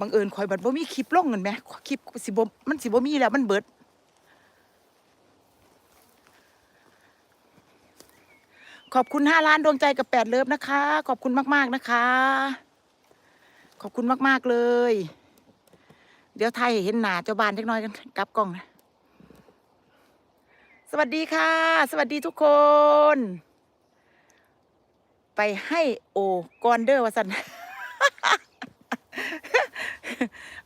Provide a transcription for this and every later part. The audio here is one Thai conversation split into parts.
บังเอิญข่อยบัดบ่มีคลิปลงเงินไหมคลิปสิบ่มันสิบ่มีแล้วมันเบิด ขอบคุณห้าล้านดวงใจกับแปดเลิฟนะคะ ขอบคุณมากๆนะคะ ขอบคุณมากๆเลย เดี๋ยวไทยเห็นหนาเจ้าบานเล็กน้อยกันกลับกล้องนะสวัสดีค่ะ สวัสดีทุกคน ไปให้โอกอนเดอร์วะสัน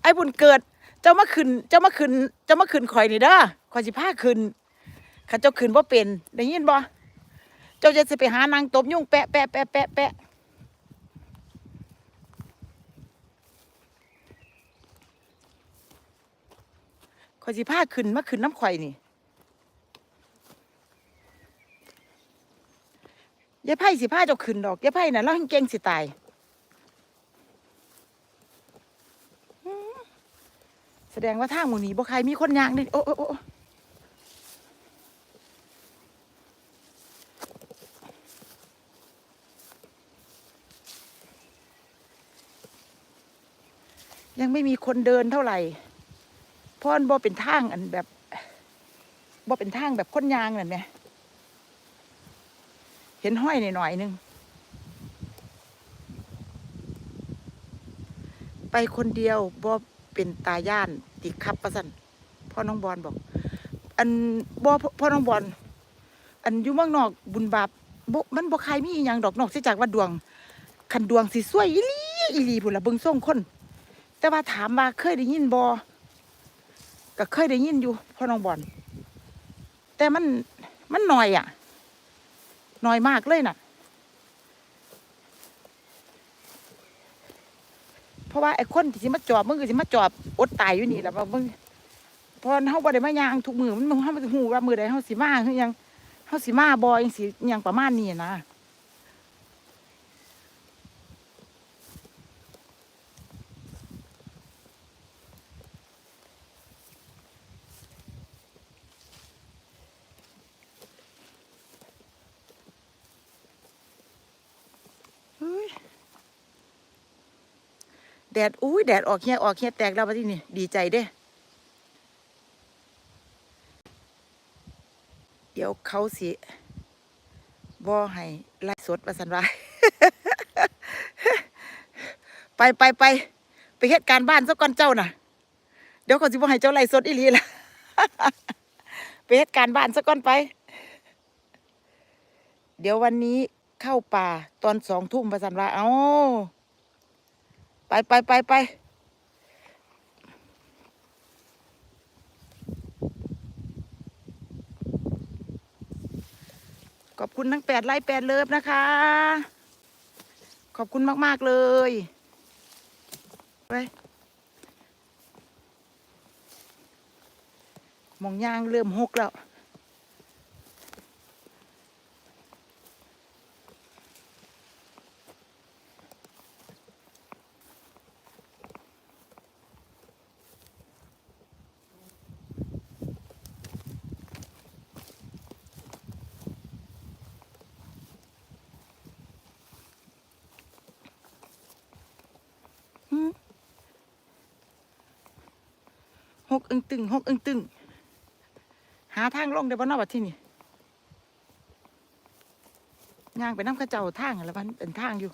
ไอ้บุญเกิด เจ้ามาขึ้น เจ้ามาขึ้น เจ้ามาขึ้นข่อยนี่เด้อข่อยสิพาขึ้นข้าเจ้าขึ้นบ่เป็น ได้ยินบ่ เจ้าจะสิไปหานางตบยุ่งแปะแปะแปะแปะแปะข่อยสิพาขึ้นมาขึ้นน้ำข่อยนี่ยายไพ่สิพาเจ้าขึ้นดอกยายไพ่น่ะเราให้เก่งสิตายอืม แสดงว่าทางหมูนี้บ่ใครมีคนยางนี่โอ้โอ้ยังไม่มีคนเดินเท่าไหร่พราะมันบ่เป็นทางอันแบบบ่เป็นทางแบบคนยางนั่นไหมเห็นห้อยหน่อยๆนึง ไปคนเดียวบ่ เป็นตาย่านติครับประสันพ่อน้องบอลบอก อันบ่พ่อน้องบอลอันอยู่เมืองนอกบุญบาปบมันบ่ใครมีอย่างดอกนอกเสียจากว่าดวงคันดวงสิสวยอีลีอีลีพุ่นละเบิ่งส่งคน แต่ว่าถามว่าเคยได้ยินบอก็เคยได้ยินอยู่พ่อน้องบอลแต่มันมันหน่อยอะหน่อยมากเลยน่ะ เพราะว่าไอ้คนที่สิมาจอบมึงก็สิมาจอบอดตายอยู่นี่แหละว่ามึงพอเฮาบ่ได้มายางทุกมือมันเฮาบ่ฮู้ว่ามือใดเฮาสิมาคือหยังเฮาสิมาบ่จังสิหยังประมาณนี้นะ แดดอุ้ยแดดออกเฮียออกเฮียแตกแล้วมาที่นี่ดีใจเด้เดี๋ยวเขาสิบ่ให้ไล่สดมาสันวาไปไปไปไปเหตุการบ้านซะก่อนเจ้าน่ะ เดี๋ยวเขาสิบ่ให้เจ้าไล่สดอีหลีละไปเหตุการบ้านซะก่อนไป เดี๋ยววันนี้เข้าป่าตอนสองทุ่มประสันว่า เอา ไปไปไปไปขอบคุณทั้งแปดไล่แปดเลิฟนะคะ ขอบคุณมาก ๆ เลยไปมองย่างเริ่มหกแล้ว หกอึงตึงหกอึงตึง หาทางลงได้บ่นอบัดที่นี่ย่างไปน้ำข้าเจ้าทางแล้วมันเป็นทางอยู่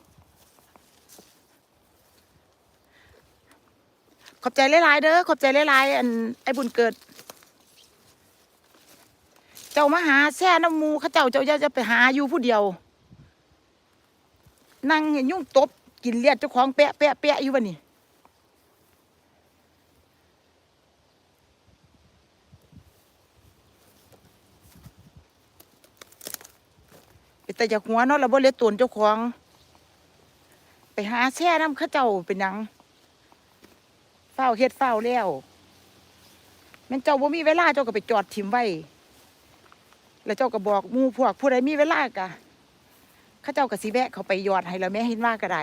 ขอบใจหลายๆเด้อขอบใจหลายๆอันไอ้บุญเกิด เจ้ามาหาแช่น้ำมูข้าเจ้าเจ้าอย่าจะไปหาอยู่ผู้เดียว นั่งเห็นยุ่งตบกินเลียดเจ้าของแปะแปะแปะอยู่วะนี่ แต่จากหัวเนาะเราบ่เลี้ยตนเจ้าของ ไปหาแช่น้ำข้าเจ้าเป็นหยังเฝ้าเฮ็ดเฝ้าแล้วแม่นเจ้าบ่มีเวลาเจ้าก็ไปจอดถิ่มไว้ แล้วเจ้าก็บอกมูพวกผู้ใดมีเวลากะข้าเจ้าก็สิแวะเขาไปยอดให้แล้วแม่เห็นว่าก็ได้